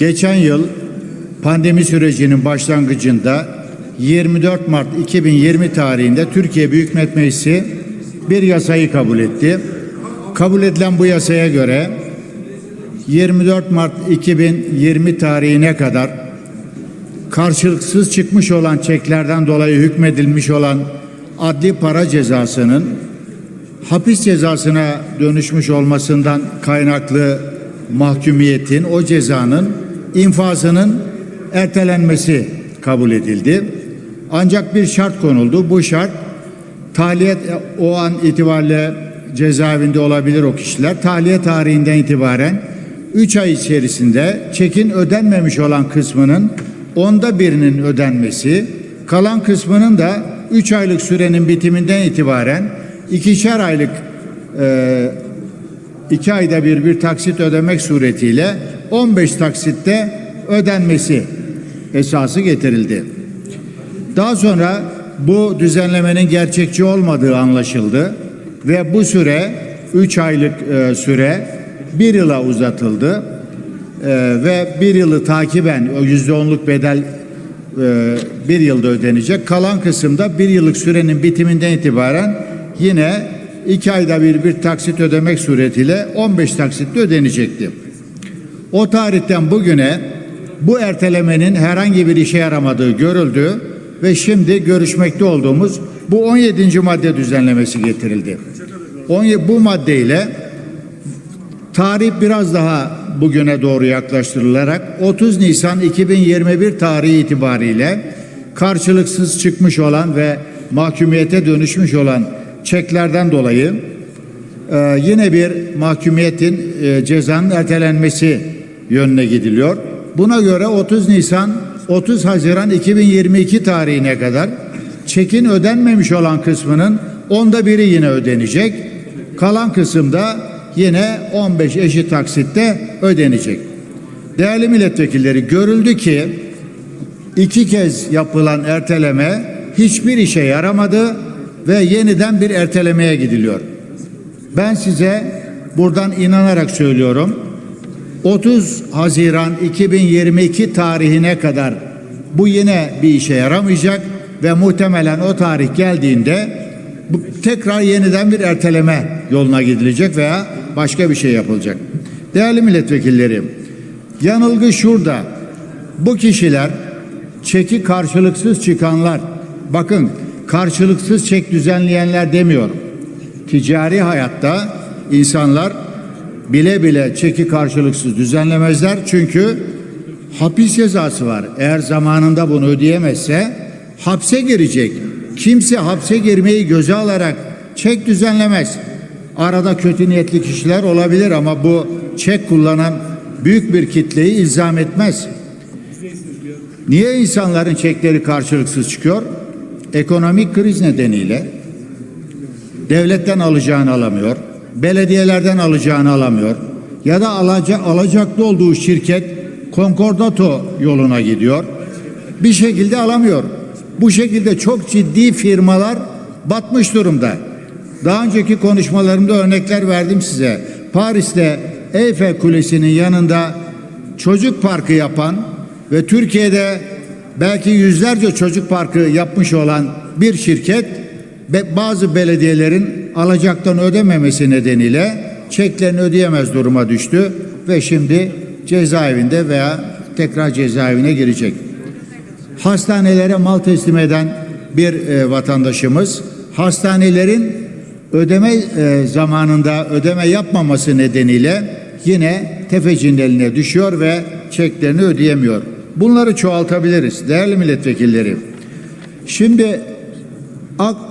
Geçen yıl pandemi sürecinin başlangıcında 24 Mart 2020 tarihinde Türkiye Büyük Millet Meclisi bir yasayı kabul etti. Kabul edilen bu yasaya göre 24 Mart 2020 tarihine kadar karşılıksız çıkmış olan çeklerden dolayı hükmedilmiş olan adli para cezasının hapis cezasına dönüşmüş olmasından kaynaklı mahkumiyetin o cezanın infazının ertelenmesi kabul edildi. Ancak bir şart konuldu. Bu şart tahliyet o an itibariyle cezaevinde olabilir o kişiler. Tahliye tarihinden itibaren 3 ay içerisinde çekin ödenmemiş olan kısmının onda birinin ödenmesi, kalan kısmının da 3 aylık sürenin bitiminden itibaren ikişer aylık e, iki ayda bir bir taksit ödemek suretiyle 15 taksitte ödenmesi esası getirildi. Daha sonra bu düzenlemenin gerçekçi olmadığı anlaşıldı ve bu süre 3 aylık e, süre bir yıla uzatıldı E, ve bir yılı takiben o yüzde onluk bedel e, bir yılda ödenecek. Kalan kısımda bir yıllık sürenin bitiminden itibaren yine iki ayda bir bir taksit ödemek suretiyle 15 taksitle ödenecekti. O tarihten bugüne bu ertelemenin herhangi bir işe yaramadığı görüldü ve şimdi görüşmekte olduğumuz bu 17. madde düzenlemesi getirildi. 17 bu maddeyle tarih biraz daha bugüne doğru yaklaştırılarak 30 Nisan 2021 tarihi itibariyle karşılıksız çıkmış olan ve mahkumiyete dönüşmüş olan çeklerden dolayı e, yine bir mahkumiyetin e, cezanın ertelenmesi yönüne gidiliyor. Buna göre 30 Nisan 30 Haziran 2022 tarihine kadar çekin ödenmemiş olan kısmının onda biri yine ödenecek. Kalan kısımda yine 15 eşit taksitte ödenecek. Değerli milletvekilleri görüldü ki iki kez yapılan erteleme hiçbir işe yaramadı ve yeniden bir ertelemeye gidiliyor. Ben size buradan inanarak söylüyorum. 30 Haziran 2022 tarihine kadar bu yine bir işe yaramayacak ve muhtemelen o tarih geldiğinde bu tekrar yeniden bir erteleme yoluna gidilecek veya başka bir şey yapılacak. Değerli milletvekilleri, yanılgı şurada. Bu kişiler çeki karşılıksız çıkanlar. Bakın karşılıksız çek düzenleyenler demiyorum. Ticari hayatta insanlar bile bile çeki karşılıksız düzenlemezler. Çünkü hapis cezası var. Eğer zamanında bunu ödeyemezse hapse girecek. Kimse hapse girmeyi göze alarak çek düzenlemez. Arada kötü niyetli kişiler olabilir ama bu çek kullanan büyük bir kitleyi ilzam etmez. Niye insanların çekleri karşılıksız çıkıyor? Ekonomik kriz nedeniyle devletten alacağını alamıyor, belediyelerden alacağını alamıyor ya da alacak, alacaklı olduğu şirket konkordato yoluna gidiyor. Bir şekilde alamıyor. Bu şekilde çok ciddi firmalar batmış durumda. Daha önceki konuşmalarımda örnekler verdim size. Paris'te Eyfel Kulesi'nin yanında çocuk parkı yapan ve Türkiye'de belki yüzlerce çocuk parkı yapmış olan bir şirket ve bazı belediyelerin alacaktan ödememesi nedeniyle çeklerini ödeyemez duruma düştü ve şimdi cezaevinde veya tekrar cezaevine girecek. Hastanelere mal teslim eden bir e, vatandaşımız hastanelerin ödeme e, zamanında ödeme yapmaması nedeniyle yine tefecinin eline düşüyor ve çeklerini ödeyemiyor. Bunları çoğaltabiliriz değerli milletvekilleri. Şimdi ak-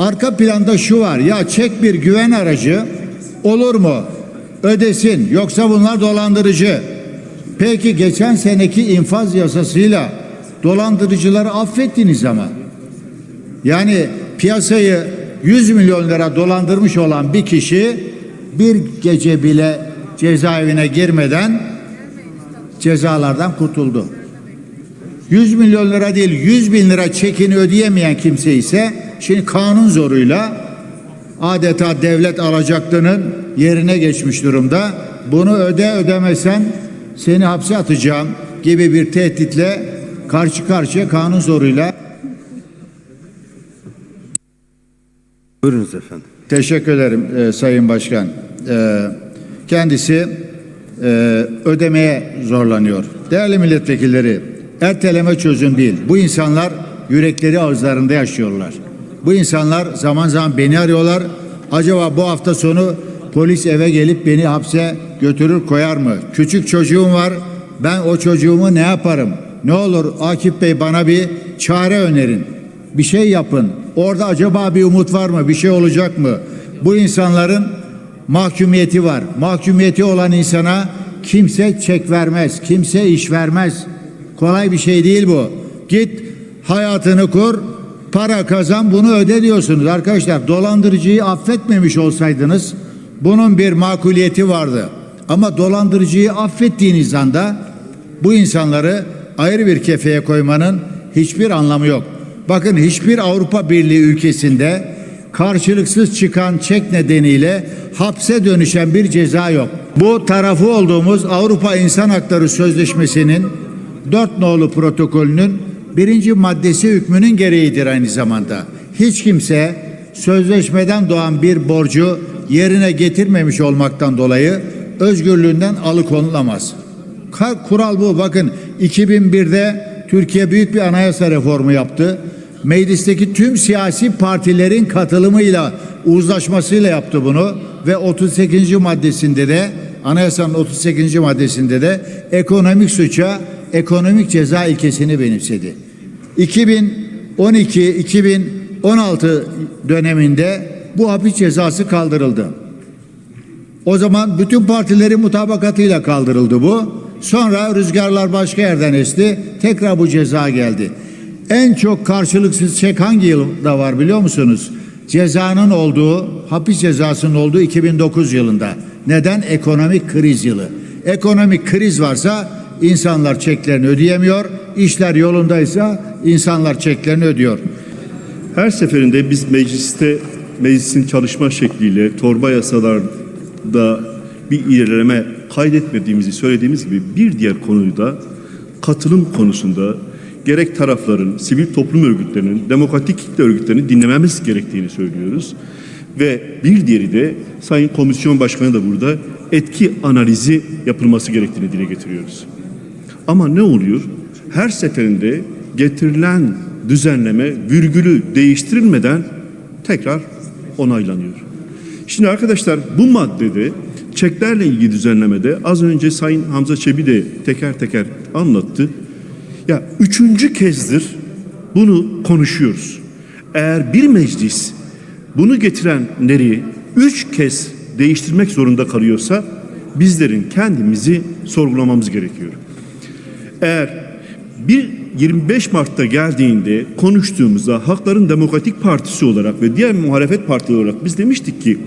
arka planda şu var ya çek bir güven aracı olur mu? Ödesin yoksa bunlar dolandırıcı. Peki geçen seneki infaz yasasıyla dolandırıcıları affettiniz ama. Yani piyasayı 100 milyon lira dolandırmış olan bir kişi bir gece bile cezaevine girmeden cezalardan kurtuldu. 100 milyon lira değil 100 bin lira çekini ödeyemeyen kimse ise şimdi kanun zoruyla adeta devlet alacaklının yerine geçmiş durumda. Bunu öde ödemesen seni hapse atacağım gibi bir tehditle karşı karşıya kanun zoruyla Buyurunuz efendim. Teşekkür ederim e, Sayın Başkan. E, kendisi e, ödemeye zorlanıyor. Değerli milletvekilleri, erteleme çözüm değil. Bu insanlar yürekleri ağızlarında yaşıyorlar. Bu insanlar zaman zaman beni arıyorlar. Acaba bu hafta sonu polis eve gelip beni hapse götürür koyar mı? Küçük çocuğum var. Ben o çocuğumu ne yaparım? Ne olur Akif Bey bana bir çare önerin. Bir şey yapın. Orada acaba bir umut var mı? Bir şey olacak mı? Bu insanların mahkumiyeti var. Mahkumiyeti olan insana kimse çek vermez. Kimse iş vermez. Kolay bir şey değil bu. Git hayatını kur, para kazan bunu öde diyorsunuz. Arkadaşlar dolandırıcıyı affetmemiş olsaydınız bunun bir makuliyeti vardı. Ama dolandırıcıyı affettiğiniz anda bu insanları ayrı bir kefeye koymanın hiçbir anlamı yok. Bakın hiçbir Avrupa Birliği ülkesinde karşılıksız çıkan çek nedeniyle hapse dönüşen bir ceza yok. Bu tarafı olduğumuz Avrupa İnsan Hakları Sözleşmesi'nin dört nolu protokolünün birinci maddesi hükmünün gereğidir aynı zamanda. Hiç kimse sözleşmeden doğan bir borcu yerine getirmemiş olmaktan dolayı özgürlüğünden alıkonulamaz. Kural bu. Bakın 2001'de Türkiye büyük bir anayasa reformu yaptı. Meclisteki tüm siyasi partilerin katılımıyla, uzlaşmasıyla yaptı bunu ve 38. maddesinde de anayasanın 38. maddesinde de ekonomik suça ekonomik ceza ilkesini benimsedi. 2012-2016 döneminde bu hapis cezası kaldırıldı. O zaman bütün partilerin mutabakatıyla kaldırıldı bu. Sonra rüzgarlar başka yerden esti. Tekrar bu ceza geldi. En çok karşılıksız çek hangi yılda var biliyor musunuz? Cezanın olduğu, hapis cezasının olduğu 2009 yılında. Neden? Ekonomik kriz yılı. Ekonomik kriz varsa insanlar çeklerini ödeyemiyor. İşler yolundaysa insanlar çeklerini ödüyor. Her seferinde biz mecliste meclisin çalışma şekliyle torba yasalarda bir ilerleme kaydetmediğimizi söylediğimiz gibi bir diğer konuyu da katılım konusunda gerek tarafların, sivil toplum örgütlerinin, demokratik kitle örgütlerinin dinlememiz gerektiğini söylüyoruz. Ve bir diğeri de Sayın Komisyon Başkanı da burada etki analizi yapılması gerektiğini dile getiriyoruz. Ama ne oluyor? Her seferinde getirilen düzenleme virgülü değiştirilmeden tekrar onaylanıyor. Şimdi arkadaşlar bu maddede çeklerle ilgili düzenlemede az önce Sayın Hamza Çebi de teker teker anlattı. Ya üçüncü kezdir bunu konuşuyoruz. Eğer bir meclis bunu getirenleri üç kez değiştirmek zorunda kalıyorsa bizlerin kendimizi sorgulamamız gerekiyor. Eğer bir 25 Mart'ta geldiğinde konuştuğumuzda Hakların Demokratik Partisi olarak ve diğer muhalefet partileri olarak biz demiştik ki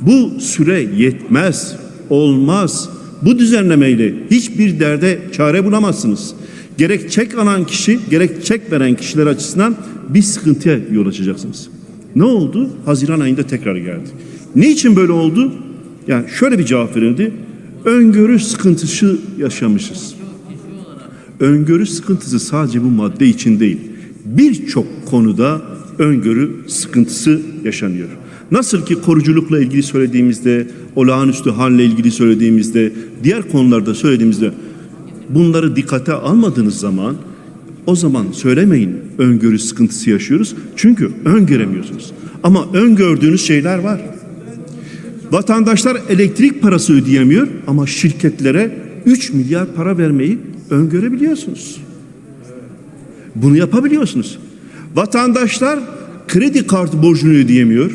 bu süre yetmez, olmaz. Bu düzenlemeyle hiçbir derde çare bulamazsınız. Gerek çek alan kişi, gerek çek veren kişiler açısından bir sıkıntıya yol açacaksınız. Ne oldu? Haziran ayında tekrar geldi. Niçin böyle oldu? Yani şöyle bir cevap verildi. Öngörü sıkıntısı yaşamışız öngörü sıkıntısı sadece bu madde için değil. Birçok konuda öngörü sıkıntısı yaşanıyor. Nasıl ki koruculukla ilgili söylediğimizde, olağanüstü halle ilgili söylediğimizde, diğer konularda söylediğimizde bunları dikkate almadığınız zaman o zaman söylemeyin öngörü sıkıntısı yaşıyoruz. Çünkü öngöremiyorsunuz. Ama öngördüğünüz şeyler var. Vatandaşlar elektrik parası ödeyemiyor ama şirketlere 3 milyar para vermeyi öngörebiliyorsunuz. Bunu yapabiliyorsunuz. Vatandaşlar kredi kartı borcunu ödeyemiyor.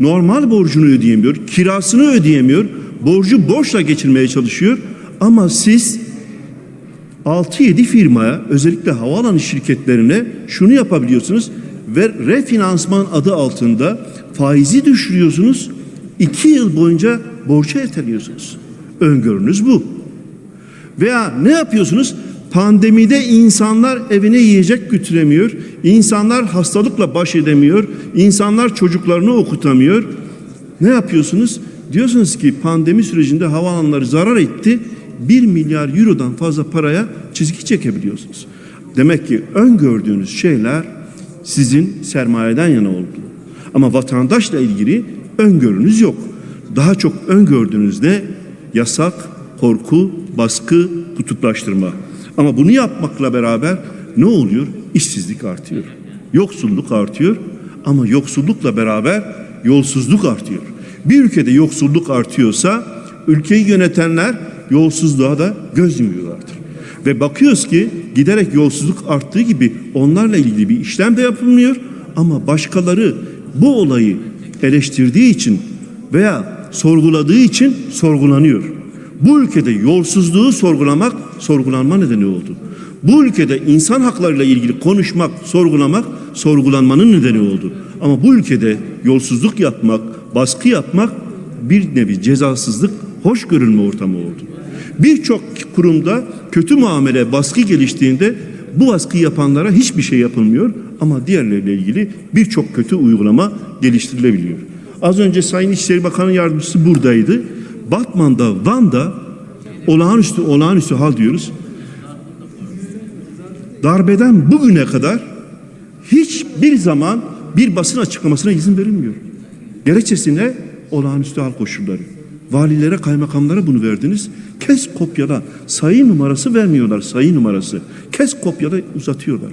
Normal borcunu ödeyemiyor. Kirasını ödeyemiyor. Borcu borçla geçirmeye çalışıyor. Ama siz 6-7 firmaya özellikle havaalanı şirketlerine şunu yapabiliyorsunuz ve refinansman adı altında faizi düşürüyorsunuz. 2 yıl boyunca borça erteliyorsunuz. Öngörünüz bu. Veya ne yapıyorsunuz? Pandemide insanlar evine yiyecek götüremiyor. İnsanlar hastalıkla baş edemiyor. İnsanlar çocuklarını okutamıyor. Ne yapıyorsunuz? Diyorsunuz ki pandemi sürecinde havaalanları zarar etti. 1 milyar eurodan fazla paraya çizgi çekebiliyorsunuz. Demek ki öngördüğünüz şeyler sizin sermayeden yana oldu. Ama vatandaşla ilgili öngörünüz yok. Daha çok öngördüğünüz ne? Yasak, korku, baskı, kutuplaştırma. Ama bunu yapmakla beraber ne oluyor? İşsizlik artıyor. Yoksulluk artıyor ama yoksullukla beraber yolsuzluk artıyor. Bir ülkede yoksulluk artıyorsa ülkeyi yönetenler yolsuzluğa da göz yumuyorlardır. Ve bakıyoruz ki giderek yolsuzluk arttığı gibi onlarla ilgili bir işlem de yapılmıyor ama başkaları bu olayı eleştirdiği için veya sorguladığı için sorgulanıyor. Bu ülkede yolsuzluğu sorgulamak sorgulanma nedeni oldu. Bu ülkede insan haklarıyla ilgili konuşmak, sorgulamak sorgulanmanın nedeni oldu. Ama bu ülkede yolsuzluk yapmak, baskı yapmak bir nevi cezasızlık, hoş görülme ortamı oldu. Birçok kurumda kötü muamele, baskı geliştiğinde bu baskı yapanlara hiçbir şey yapılmıyor ama diğerleriyle ilgili birçok kötü uygulama geliştirilebiliyor. Az önce Sayın İçişleri Bakanı Yardımcısı buradaydı. Batman'da, Van'da olağanüstü olağanüstü hal diyoruz. Darbeden bugüne kadar hiçbir zaman bir basın açıklamasına izin verilmiyor. Gerekçesine olağanüstü hal koşulları. Valilere, kaymakamlara bunu verdiniz. Kes kopyala. Sayı numarası vermiyorlar, sayı numarası. Kes kopyala uzatıyorlar.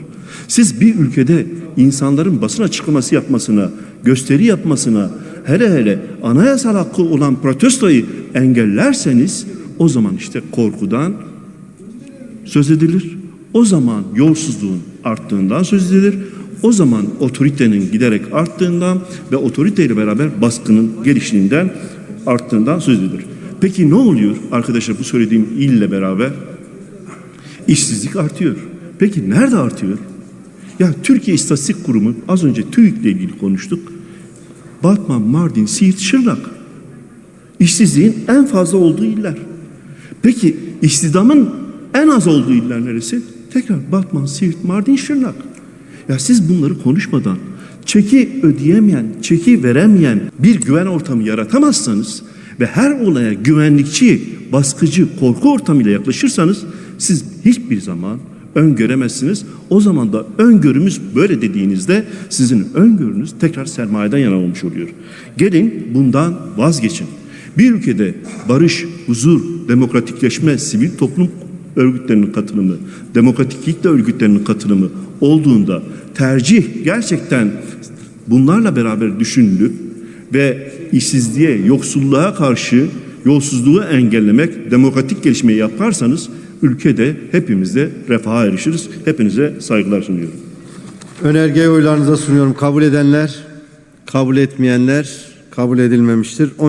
Siz bir ülkede insanların basın açıklaması yapmasına, gösteri yapmasına, hele hele anayasal hakkı olan protestoyu engellerseniz o zaman işte korkudan söz edilir. O zaman yolsuzluğun arttığından söz edilir. O zaman otoritenin giderek arttığından ve otoriteyle beraber baskının geliştiğinden arttığından söz edilir. Peki ne oluyor arkadaşlar bu söylediğim ille beraber? İşsizlik artıyor. Peki nerede artıyor? Ya Türkiye İstatistik Kurumu az önce TÜİK'le ilgili konuştuk. Batman, Mardin, Siirt, Şırnak. İşsizliğin en fazla olduğu iller. Peki istihdamın en az olduğu iller neresi? Tekrar Batman, Siirt, Mardin, Şırnak. Ya siz bunları konuşmadan çeki ödeyemeyen, çeki veremeyen bir güven ortamı yaratamazsanız ve her olaya güvenlikçi, baskıcı, korku ortamıyla yaklaşırsanız siz hiçbir zaman öngöremezsiniz. O zaman da öngörümüz böyle dediğinizde sizin öngörünüz tekrar sermayeden yana olmuş oluyor. Gelin bundan vazgeçin. Bir ülkede barış, huzur, demokratikleşme, sivil toplum örgütlerinin katılımı, demokratik kitle örgütlerinin katılımı olduğunda tercih gerçekten bunlarla beraber düşünülüp ve işsizliğe, yoksulluğa karşı yolsuzluğu engellemek, demokratik gelişmeyi yaparsanız ülkede hepimiz de refaha erişiriz. Hepinize saygılar sunuyorum. Önergeyi oylarınıza sunuyorum. Kabul edenler, kabul etmeyenler kabul edilmemiştir.